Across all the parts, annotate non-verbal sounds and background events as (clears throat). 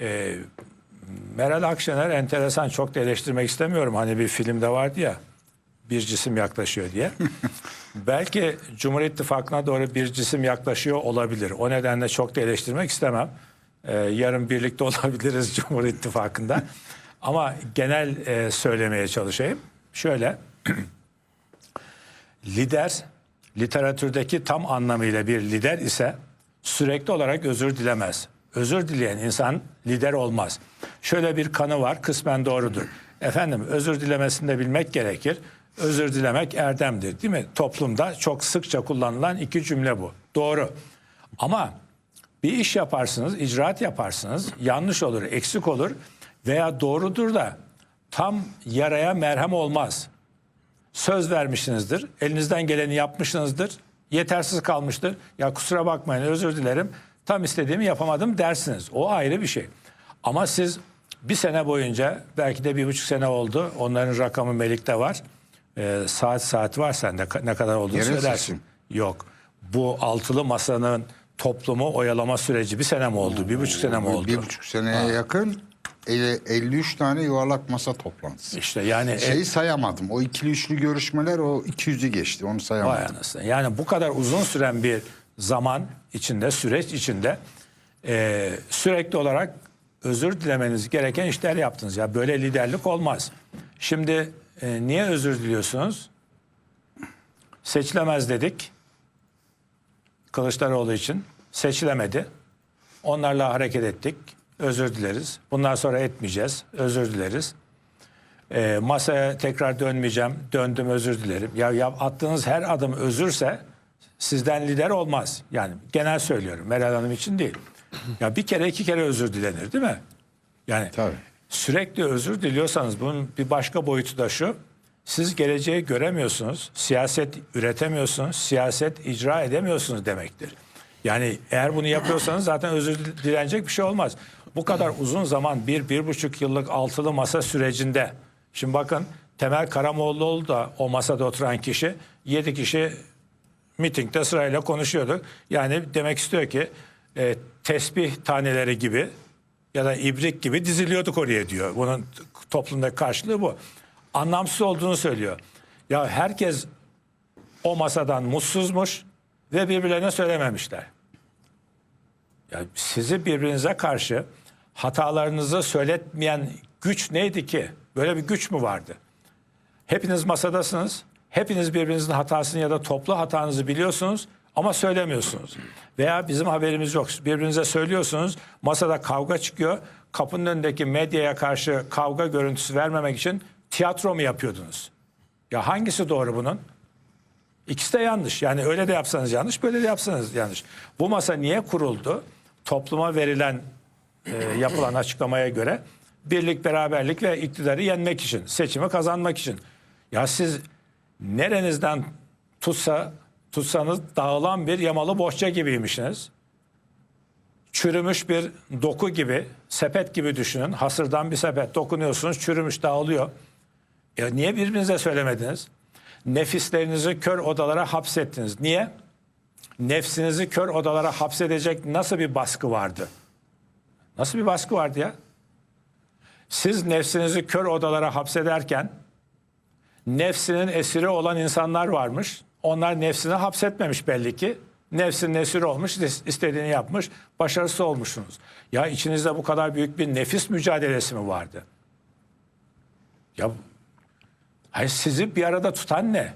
Ee, Meral Akşener enteresan çok da eleştirmek istemiyorum. Hani bir filmde vardı ya bir cisim yaklaşıyor diye. (laughs) Belki Cumhur İttifakı'na doğru bir cisim yaklaşıyor olabilir. O nedenle çok da eleştirmek istemem. Ee, yarın birlikte (laughs) olabiliriz Cumhur İttifakı'nda. Ama genel e, söylemeye çalışayım. Şöyle, (clears throat) lider, literatürdeki tam anlamıyla bir lider ise sürekli olarak özür dilemez. Özür dileyen insan lider olmaz. Şöyle bir kanı var, kısmen doğrudur. Efendim özür dilemesini de bilmek gerekir. Özür dilemek erdemdir değil mi? Toplumda çok sıkça kullanılan iki cümle bu. Doğru. Ama bir iş yaparsınız, icraat yaparsınız, yanlış olur, eksik olur veya doğrudur da tam yaraya merhem olmaz. Söz vermişsinizdir, elinizden geleni yapmışsınızdır, yetersiz kalmıştır. Ya kusura bakmayın özür dilerim, tam istediğimi yapamadım dersiniz. O ayrı bir şey. Ama siz bir sene boyunca, belki de bir buçuk sene oldu, onların rakamı Melik'te var. Ee, saat saat var sende ne kadar olduğunu Yerel söylersin. seçim. Yok. Bu altılı masanın toplumu oyalama süreci bir sene mi oldu? Bir buçuk sene mi oldu? Bir buçuk seneye yakın ele- 53 tane yuvarlak masa toplantısı. İşte yani e- Şeyi sayamadım. O ikili üçlü görüşmeler o 200'ü geçti. Onu sayamadım. Yani bu kadar uzun süren bir zaman içinde, süreç içinde e, sürekli olarak özür dilemeniz gereken işler yaptınız. Ya böyle liderlik olmaz. Şimdi e, niye özür diliyorsunuz? Seçilemez dedik. Kılıçdaroğlu için seçilemedi. Onlarla hareket ettik. Özür dileriz. Bundan sonra etmeyeceğiz. Özür dileriz. E, masaya tekrar dönmeyeceğim. Döndüm özür dilerim. Ya, ya attığınız her adım özürse sizden lider olmaz. Yani genel söylüyorum. Meral Hanım için değil. Ya bir kere iki kere özür dilenir değil mi? Yani Tabii. sürekli özür diliyorsanız bunun bir başka boyutu da şu. Siz geleceği göremiyorsunuz, siyaset üretemiyorsunuz, siyaset icra edemiyorsunuz demektir. Yani eğer bunu yapıyorsanız zaten özür dilenecek bir şey olmaz. Bu kadar uzun zaman bir, bir buçuk yıllık altılı masa sürecinde. Şimdi bakın Temel Karamoğlu da o masada oturan kişi, yedi kişi mitingde sırayla konuşuyorduk. Yani demek istiyor ki e, tesbih taneleri gibi ya da ibrik gibi diziliyorduk oraya diyor. Bunun toplumdaki karşılığı bu. Anlamsız olduğunu söylüyor. Ya herkes o masadan mutsuzmuş ve birbirlerine söylememişler. Ya sizi birbirinize karşı hatalarınızı söyletmeyen güç neydi ki? Böyle bir güç mü vardı? Hepiniz masadasınız. Hepiniz birbirinizin hatasını ya da toplu hatanızı biliyorsunuz ama söylemiyorsunuz. Veya bizim haberimiz yok. Birbirinize söylüyorsunuz. Masada kavga çıkıyor. Kapının önündeki medyaya karşı kavga görüntüsü vermemek için tiyatro mu yapıyordunuz? Ya hangisi doğru bunun? İkisi de yanlış. Yani öyle de yapsanız yanlış, böyle de yapsanız yanlış. Bu masa niye kuruldu? Topluma verilen, e, yapılan açıklamaya göre birlik, beraberlik ve iktidarı yenmek için, seçimi kazanmak için. Ya siz nerenizden tutsa tutsanız dağılan bir yamalı bohça gibiymişsiniz. Çürümüş bir doku gibi, sepet gibi düşünün. Hasırdan bir sepet dokunuyorsunuz, çürümüş, dağılıyor. Ya niye birbirinize söylemediniz? Nefislerinizi kör odalara hapsettiniz. Niye? Nefsinizi kör odalara hapsedecek nasıl bir baskı vardı? Nasıl bir baskı vardı ya? Siz nefsinizi kör odalara hapsederken nefsinin esiri olan insanlar varmış. Onlar nefsini hapsetmemiş belli ki. Nefsinin esiri olmuş, istediğini yapmış, başarısız olmuşsunuz. Ya içinizde bu kadar büyük bir nefis mücadelesi mi vardı? Ya Hayır sizi bir arada tutan ne?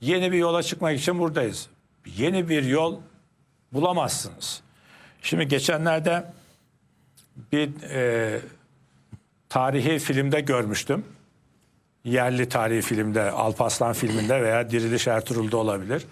Yeni bir yola çıkmak için buradayız. Yeni bir yol bulamazsınız. Şimdi geçenlerde bir e, tarihi filmde görmüştüm. Yerli tarihi filmde, Alpaslan filminde veya Diriliş Ertuğrul'da olabilir.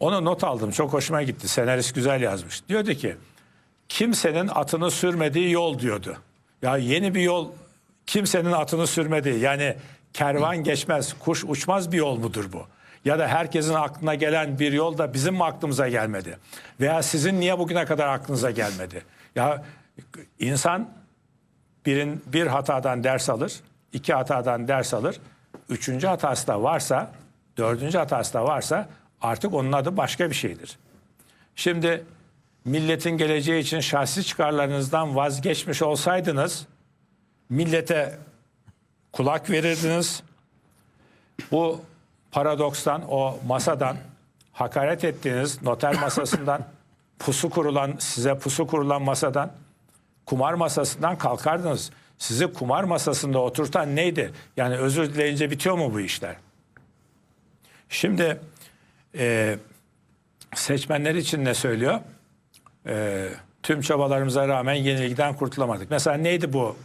Onu not aldım. Çok hoşuma gitti. Senarist güzel yazmış. Diyordu ki kimsenin atını sürmediği yol diyordu. Ya yeni bir yol kimsenin atını sürmediği yani kervan geçmez, kuş uçmaz bir yol mudur bu? Ya da herkesin aklına gelen bir yol da bizim mi aklımıza gelmedi? Veya sizin niye bugüne kadar aklınıza gelmedi? Ya insan birin bir hatadan ders alır, iki hatadan ders alır. Üçüncü hatası da varsa, dördüncü hatası da varsa artık onun adı başka bir şeydir. Şimdi milletin geleceği için şahsi çıkarlarınızdan vazgeçmiş olsaydınız millete kulak verirdiniz. Bu paradokstan, o masadan hakaret ettiğiniz noter masasından, pusu kurulan, size pusu kurulan masadan, kumar masasından kalkardınız. Sizi kumar masasında oturtan neydi? Yani özür dileyince bitiyor mu bu işler? Şimdi e, seçmenler için ne söylüyor? E, tüm çabalarımıza rağmen yenilgiden kurtulamadık. Mesela neydi bu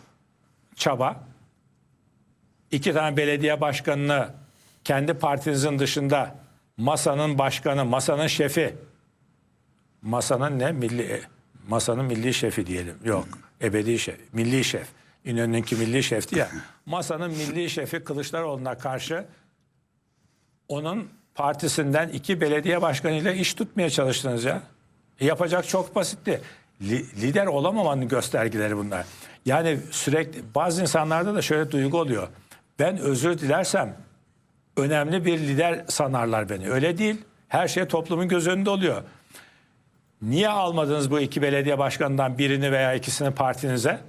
çaba? İki tane belediye başkanını kendi partinizin dışında masanın başkanı, masanın şefi, masanın ne? Milli, masanın milli şefi diyelim. Yok, ebedi şef, milli şef. İnönü'nünki milli şefti ya. (laughs) Masanın milli şefi Kılıçdaroğlu'na karşı onun partisinden iki belediye başkanıyla iş tutmaya çalıştınız ya. E, yapacak çok basitti. Li- lider olamamanın göstergeleri bunlar. Yani sürekli bazı insanlarda da şöyle duygu oluyor. Ben özür dilersem önemli bir lider sanarlar beni. Öyle değil. Her şey toplumun göz önünde oluyor. Niye almadınız bu iki belediye başkanından birini veya ikisini partinize?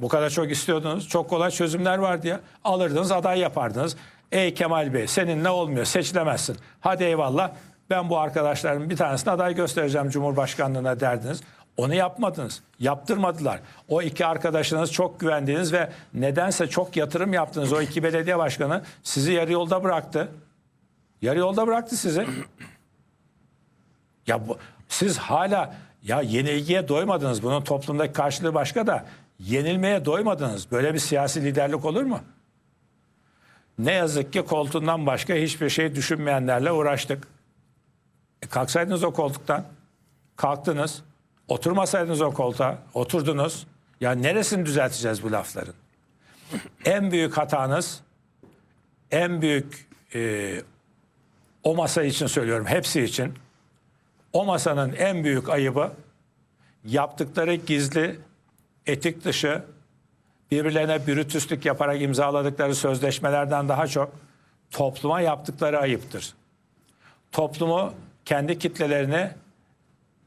Bu kadar çok istiyordunuz. Çok kolay çözümler vardı ya. Alırdınız aday yapardınız. Ey Kemal Bey seninle olmuyor seçilemezsin. Hadi eyvallah ben bu arkadaşlarımın bir tanesine aday göstereceğim Cumhurbaşkanlığına derdiniz. Onu yapmadınız. Yaptırmadılar. O iki arkadaşınız çok güvendiğiniz ve nedense çok yatırım yaptınız. O iki belediye başkanı sizi yarı yolda bıraktı. Yarı yolda bıraktı sizi. Ya bu, siz hala ya yenilgiye doymadınız. Bunun toplumdaki karşılığı başka da yenilmeye doymadınız. Böyle bir siyasi liderlik olur mu? Ne yazık ki koltuğundan başka hiçbir şey düşünmeyenlerle uğraştık. E kalksaydınız o koltuktan, kalktınız. Oturmasaydınız o koltuğa, oturdunuz. Ya neresini düzelteceğiz bu lafların? En büyük hatanız, en büyük e, o masa için söylüyorum, hepsi için. O masanın en büyük ayıbı yaptıkları gizli, etik dışı, birbirlerine bürütüslük yaparak imzaladıkları sözleşmelerden daha çok topluma yaptıkları ayıptır. Toplumu kendi kitlelerini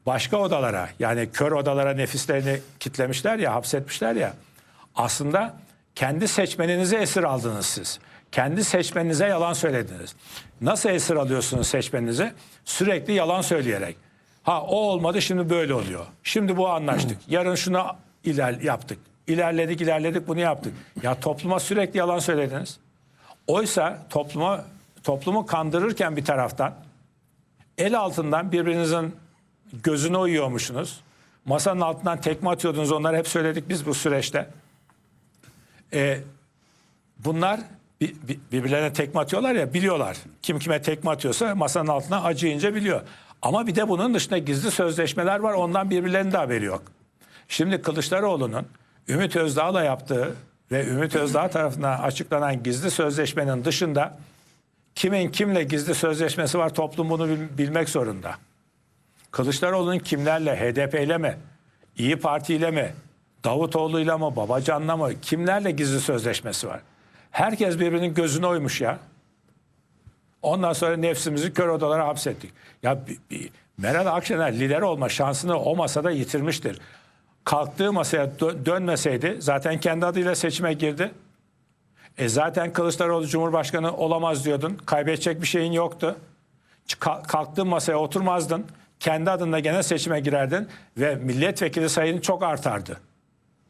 başka odalara yani kör odalara nefislerini kitlemişler ya hapsetmişler ya aslında kendi seçmeninizi esir aldınız siz. Kendi seçmeninize yalan söylediniz. Nasıl esir alıyorsunuz seçmeninizi? Sürekli yalan söyleyerek. Ha o olmadı şimdi böyle oluyor. Şimdi bu anlaştık. Yarın şunu iler yaptık. İlerledik ilerledik bunu yaptık. Ya topluma sürekli yalan söylediniz. Oysa topluma toplumu kandırırken bir taraftan el altından birbirinizin gözüne uyuyormuşsunuz. Masanın altından tekme atıyordunuz. Onları hep söyledik biz bu süreçte. Ee, bunlar bi- bi- birbirlerine tekme atıyorlar ya biliyorlar. Kim kime tekme atıyorsa masanın altına acıyınca biliyor. Ama bir de bunun dışında gizli sözleşmeler var. Ondan birbirlerinin de haberi yok. Şimdi Kılıçdaroğlu'nun Ümit Özdağ'la yaptığı ve Ümit Özdağ tarafından açıklanan gizli sözleşmenin dışında kimin kimle gizli sözleşmesi var toplum bunu bil- bilmek zorunda. Kılıçdaroğlu'nun kimlerle, HDP ile mi, İyi Parti ile mi, Davutoğlu'yla mı, Babacan'la mı, kimlerle gizli sözleşmesi var? Herkes birbirinin gözüne oymuş ya. Ondan sonra nefsimizi kör odalara hapsettik. Ya bi- bi- Meral Akşener lider olma şansını o masada yitirmiştir. Kalktığı masaya dö- dönmeseydi zaten kendi adıyla seçime girdi. E zaten Kılıçdaroğlu Cumhurbaşkanı olamaz diyordun. Kaybedecek bir şeyin yoktu. Ka- Kalktığın masaya oturmazdın. Kendi adına gene seçime girerdin ve milletvekili sayın çok artardı.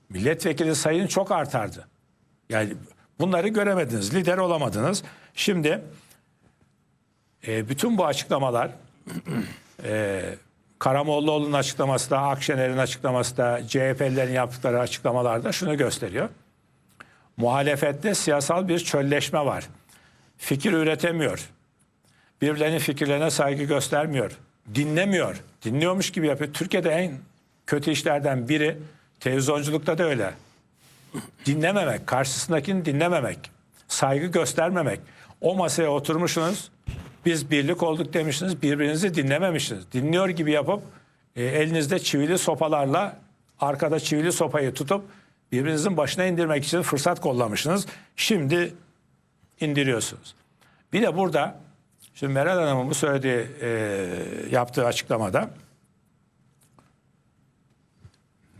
Milletvekili sayın çok artardı. Yani bunları göremediniz. Lider olamadınız. Şimdi e, bütün bu açıklamalar (clears throat) e, Karamollaoğlu'nun açıklaması da, Akşener'in açıklaması da, CHP'lilerin yaptıkları açıklamalarda şunu gösteriyor. Muhalefette siyasal bir çölleşme var. Fikir üretemiyor. Birbirlerinin fikirlerine saygı göstermiyor. Dinlemiyor. Dinliyormuş gibi yapıyor. Türkiye'de en kötü işlerden biri televizyonculukta da öyle. Dinlememek, karşısındakini dinlememek, saygı göstermemek. O masaya oturmuşsunuz, biz birlik olduk demişsiniz, birbirinizi dinlememişsiniz. Dinliyor gibi yapıp e, elinizde çivili sopalarla arkada çivili sopayı tutup birbirinizin başına indirmek için fırsat kollamışsınız. Şimdi indiriyorsunuz. Bir de burada şimdi Meral Hanım'ın bu söylediği e, yaptığı açıklamada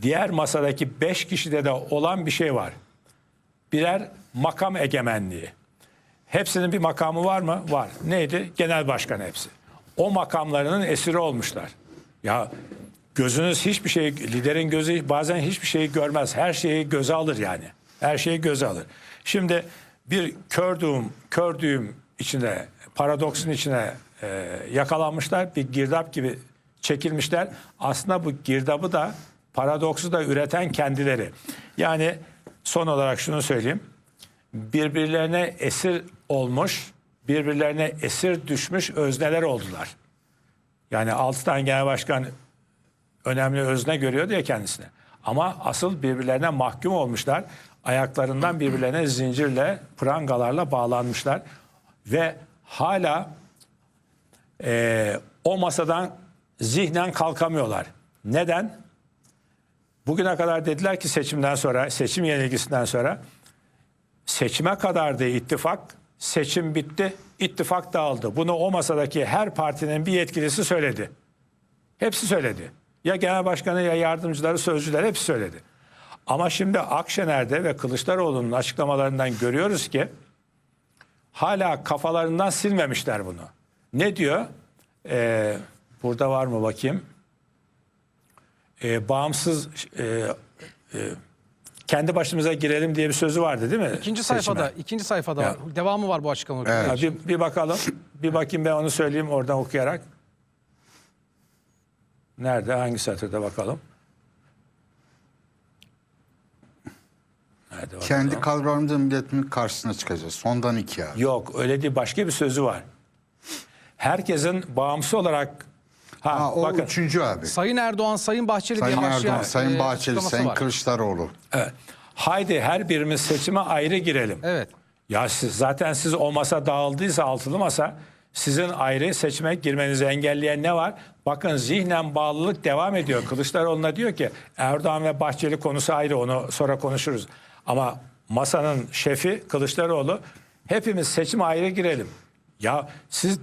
diğer masadaki beş kişide de olan bir şey var. Birer makam egemenliği. Hepsinin bir makamı var mı? Var. Neydi? Genel başkan hepsi. O makamlarının esiri olmuşlar. Ya gözünüz hiçbir şey, liderin gözü bazen hiçbir şeyi görmez. Her şeyi göze alır yani. Her şeyi göze alır. Şimdi bir kördüğüm, kördüğüm içine, paradoksun içine e, yakalanmışlar. Bir girdap gibi çekilmişler. Aslında bu girdabı da, paradoksu da üreten kendileri. Yani son olarak şunu söyleyeyim birbirlerine esir olmuş, birbirlerine esir düşmüş özneler oldular. Yani altı tane genel başkan önemli özne görüyordu ya kendisine. Ama asıl birbirlerine mahkum olmuşlar. Ayaklarından birbirlerine zincirle, prangalarla bağlanmışlar. Ve hala eee, o masadan zihnen kalkamıyorlar. Neden? Bugüne kadar dediler ki seçimden sonra, seçim yenilgisinden sonra seçime kadardı ittifak. Seçim bitti, ittifak dağıldı. Bunu o masadaki her partinin bir yetkilisi söyledi. Hepsi söyledi. Ya genel başkanı ya yardımcıları, sözcüler hepsi söyledi. Ama şimdi Akşener'de ve Kılıçdaroğlu'nun açıklamalarından görüyoruz ki hala kafalarından silmemişler bunu. Ne diyor? Ee, burada var mı bakayım? Ee, bağımsız e, e, kendi başımıza girelim diye bir sözü vardı değil mi? İkinci sayfada, ikinci sayfada Ya. var. devamı var bu açıklamanın. Evet. Ha, bir, bir bakalım. Bir bakayım ben onu söyleyeyim oradan okuyarak. Nerede? Hangi satırda bakalım? Nerede bakalım? Kendi kavramında milletimin karşısına çıkacağız. Sondan iki abi. Yok öyle değil. Başka bir sözü var. Herkesin bağımsız olarak ha, Ha, o bakın üçüncü abi. Sayın Erdoğan, Sayın Bahçeli Sayın diye başlayan Erdoğan, Sayın e, Bahçeli, Sayın var. Kılıçdaroğlu. evet. haydi her birimiz seçime ayrı girelim. Evet. Ya siz, zaten siz o masa dağıldıysa altılı masa sizin ayrı seçime girmenizi engelleyen ne var? Bakın zihnen bağlılık devam ediyor. Kılıçdaroğlu'na diyor ki Erdoğan ve Bahçeli konusu ayrı onu sonra konuşuruz. Ama masanın şefi Kılıçdaroğlu hepimiz seçime ayrı girelim. Ya siz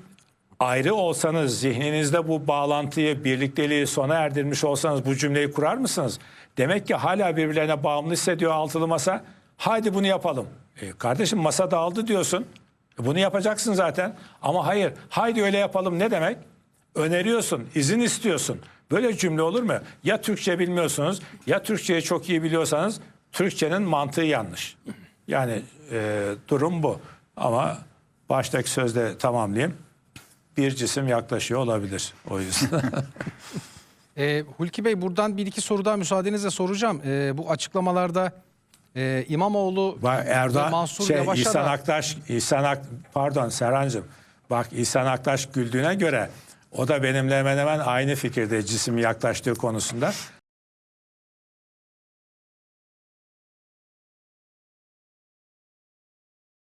ayrı olsanız zihninizde bu bağlantıyı, birlikteliği sona erdirmiş olsanız bu cümleyi kurar mısınız? Demek ki hala birbirlerine bağımlı hissediyor altılı masa. Haydi bunu yapalım. E, kardeşim masa dağıldı diyorsun. E, bunu yapacaksın zaten. Ama hayır, haydi öyle yapalım ne demek? Öneriyorsun, izin istiyorsun. Böyle cümle olur mu? Ya Türkçe bilmiyorsunuz, ya Türkçeyi çok iyi biliyorsanız Türkçenin mantığı yanlış. Yani e, durum bu. Ama baştaki sözde tamamlayayım. Bir cisim yaklaşıyor olabilir o yüzden. (laughs) E, Hulki Bey buradan bir iki soru daha müsaadenizle soracağım. E, bu açıklamalarda e, İmamoğlu Bak ve Erdoğan Mansur şey Yavaş'a İhsan da Aktaş İhsan Ak pardon Serhancığım. Bak İhsan Aktaş güldüğüne göre o da benimle hemen hemen aynı fikirde cisim yaklaştığı konusunda.